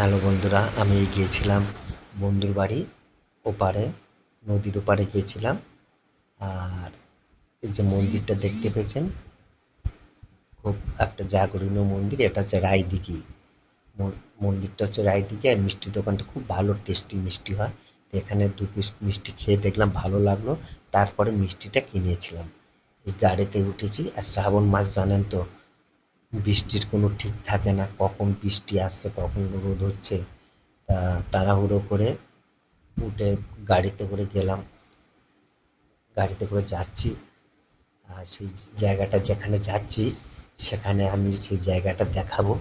Hello বন্ধুরা, আমি গিয়েছিলাম বন্ধুর বাড়ি, ওপারে, নদীর ওপারে গিয়েছিলাম। আর এই যে মন্দিরটা দেখতে পেয়েছেন, খুব একটা জাগরণীয় মন্দির, এটা হচ্ছে রায়দিঘি। মন- মন্দিরটা হচ্ছে রায়দিঘি, আর মিষ্টি দোকানটা খুব ভালো, টেস্টি মিষ্টি হয়। তো এখানে দু পিস মিষ্টি খেয়ে দেখলাম, ভালো লাগল। তারপরে মিষ্টিটা কিনেছিলাম। এই গাড়িতে উঠেছি, আর শ্রাবণ মাস জানেন তো বৃষ্টির কোনো ঠিক থাকে না, কখন বৃষ্টি আসছে, কখন রোদ হচ্ছে, তা তাড়াহুড়ো করে উঠে গাড়িতে করে গেলাম। গাড়িতে করে যাচ্ছি, আর সেই জায়গাটা যেখানে যাচ্ছি, সেখানে আমি সেই জায়গাটা দেখাবো।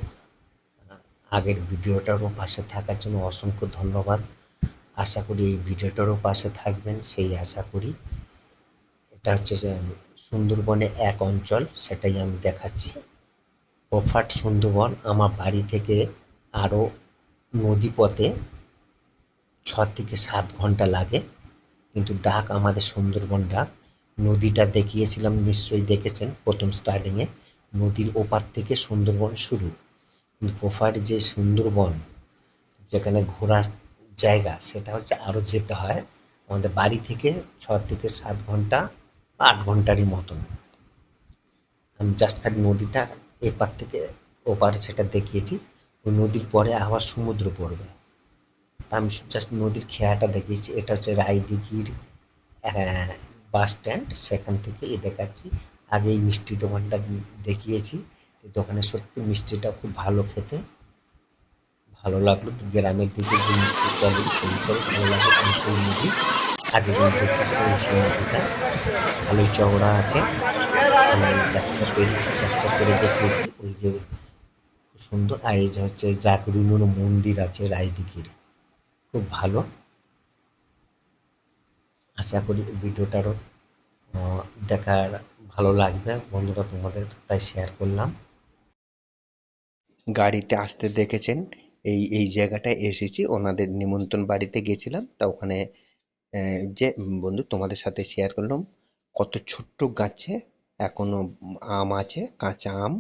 আগের ভিডিওটারও পাশে থাকার জন্য অসংখ্য ধন্যবাদ। আশা করি এই ভিডিওটারও পাশে থাকবেন, সেই আশা করি। এটা হচ্ছে যে সুন্দরবনে এক অঞ্চল, সেটাই আমি দেখাচ্ছি। প্রফাট সুন্দরবন আমার বাড়ি থেকে আরও নদীপথে ছ থেকে সাত ঘণ্টা লাগে। কিন্তু ডাক আমাদের সুন্দরবন ডাক। নদীটা দেখিয়েছিলাম, নিশ্চয়ই দেখেছেন প্রথম স্টার্টিংয়ে নদীর ওপার থেকে সুন্দরবন শুরু। কিন্তু প্রফাট যে সুন্দরবন যেখানে ঘোরার জায়গা, সেটা হচ্ছে আরও যেতে হয় আমাদের বাড়ি থেকে ছ থেকে সাত ঘণ্টা, আট ঘন্টারই মতন। আমি জাস্ট নদীটা এপার থেকে ওপার সেটা দেখিয়েছি, ওই নদীর পরে আবার সমুদ্র পড়বে। আমি জাস্ট নদীর খেয়াটা দেখিয়েছি, এটা হচ্ছে রায়দিঘির বাস স্ট্যান্ড সেখান থেকে এ দেখাচ্ছি। আগে এই মিষ্টি দোকানটা দেখিয়েছি দোকানে সত্যি মিষ্টিটা খুব ভালো খেতে। ভালো লাগল, গ্রামের দিকে যে মিষ্টির কোয়ালিটি সেই হিসাবে ভালো লাগল সেই আগে যখন দেখেছিলাম সেই ভালোই চওড়া আছে। যাত্রা পেরেছি যাত্রা করে দেখিয়েছি ওই যে সুন্দর আর এই যে হচ্ছে জাগরুনুর মন্দির আছে রায়দিঘির খুব ভালো আশা করি ভিডিওটারও দেখার ভালো লাগবে বন্ধুরা তোমাদের তাই শেয়ার করলাম গাড়িতে আসতে দেখেছেন, এই এই জায়গাটায় এসেছি, ওনাদের নিমন্ত্রণ বাড়িতে গেছিলাম, তা ওখানে যে, বন্ধু তোমাদের সাথে শেয়ার করলাম, কত ছোট্ট গাছে এখনও আম আছে, কাঁচা আম।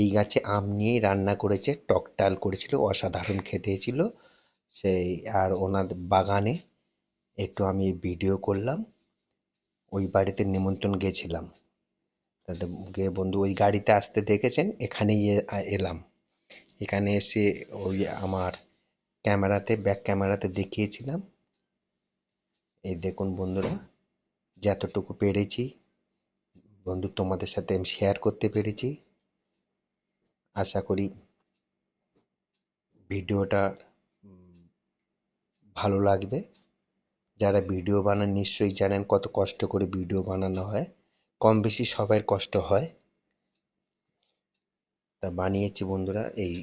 এই গাছে আম নিয়েই রান্না করেছে, টক ডাল করেছিল, অসাধারণ খেতে ছিল। সেই, আর ওনাদের বাগানে একটু আমি ভিডিও করলাম। ওই বাড়িতে নিমন্ত্রণ গেছিলাম। তাতে গিয়ে বন্ধু ওই গাড়িতে আসতে দেখেছেন, এখানেই এলাম। এখানে এসে ওই আমার ক্যামেরাতে, ব্যাক ক্যামেরাতে দেখিয়েছিলাম। এই দেখুন বন্ধুরা, যতটুকু পেরেছি। বন্ধু, তোমাদের সাথে আমি শেয়ার করতে পেরেছি। আশা করি ভিডিওটা ভালো লাগবে। যারা ভিডিও বানান, নিশ্চয়ই জানেন কত কষ্ট করে ভিডিও বানানো হয়। কম বেশি সবার কষ্ট হয়। তা বানিয়েছি বন্ধুরা, এই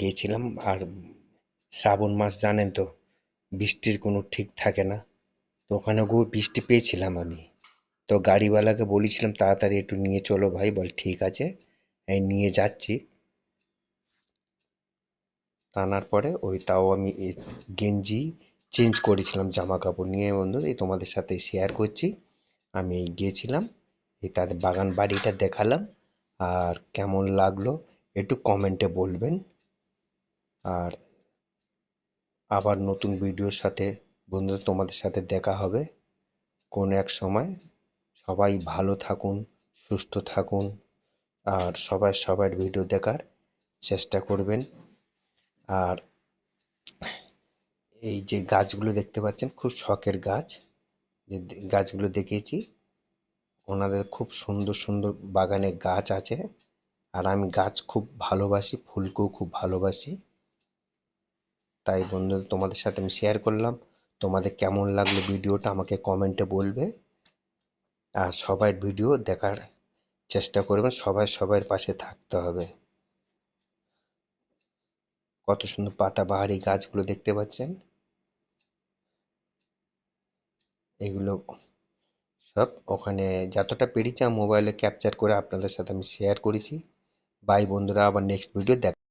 গিয়েছিলাম। আর শ্রাবণ মাস জানেন তো, বৃষ্টির কোনো ঠিক থাকে না। তো ওখানে গিয়ে বৃষ্টি পেয়েছিলাম আমি। তো গাড়িওয়ালাকে বলেছিলাম, তাড়াতাড়ি একটু নিয়ে চলো ভাই। বল, ঠিক আছে। এই নিয়ে যাচ্ছি। টানার পরে ওই তাও আমি গেঞ্জি চেঞ্জ করেছিলাম জামা কাপড় নিয়ে। বন্ধু, এই তোমাদের সাথে শেয়ার করছি। আমি গিয়েছিলাম, এই তাদের বাগান বাড়িটা দেখালাম। আর কেমন লাগল একটু কমেন্টে বলবেন। আর আবার নতুন ভিডিওর সাথে বন্ধুরা তোমাদের সাথে দেখা হবে। কোনো এক সময়। সবাই ভালো থাকুন, সুস্থ থাকুন আর সবাই সবার ভিডিও দেখার চেষ্টা করবেন। আর এই যে গাছগুলো দেখতে পাচ্ছেন, খুব শখের গাছ। যে গাছগুলো দেখিয়েছি, ওনাদের খুব সুন্দর সুন্দর বাগানে গাছ আছে। আর আমি গাছ খুব ভালোবাসি, ফুলকেও খুব ভালোবাসি। তাই বন্ধু, তোমাদের সাথে আমি শেয়ার করলাম। তোমাদের কেমন লাগল ভিডিওটা আমাকে কমেন্টে বলবে। আর সবাই ভিডিও দেখার চেষ্টা করবেন সবাই সবার পাশে থাকতে হবে। কত সুন্দর পাতাবাহারি গাছগুলো দেখতে পাচ্ছেন? এগুলো সব ওখানে যতটা পেরেছি মোবাইলে ক্যাপচার করে আপনাদের সাথে আমি শেয়ার করেছি। বাই বন্ধুরা, আবার নেক্সট ভিডিও দেখ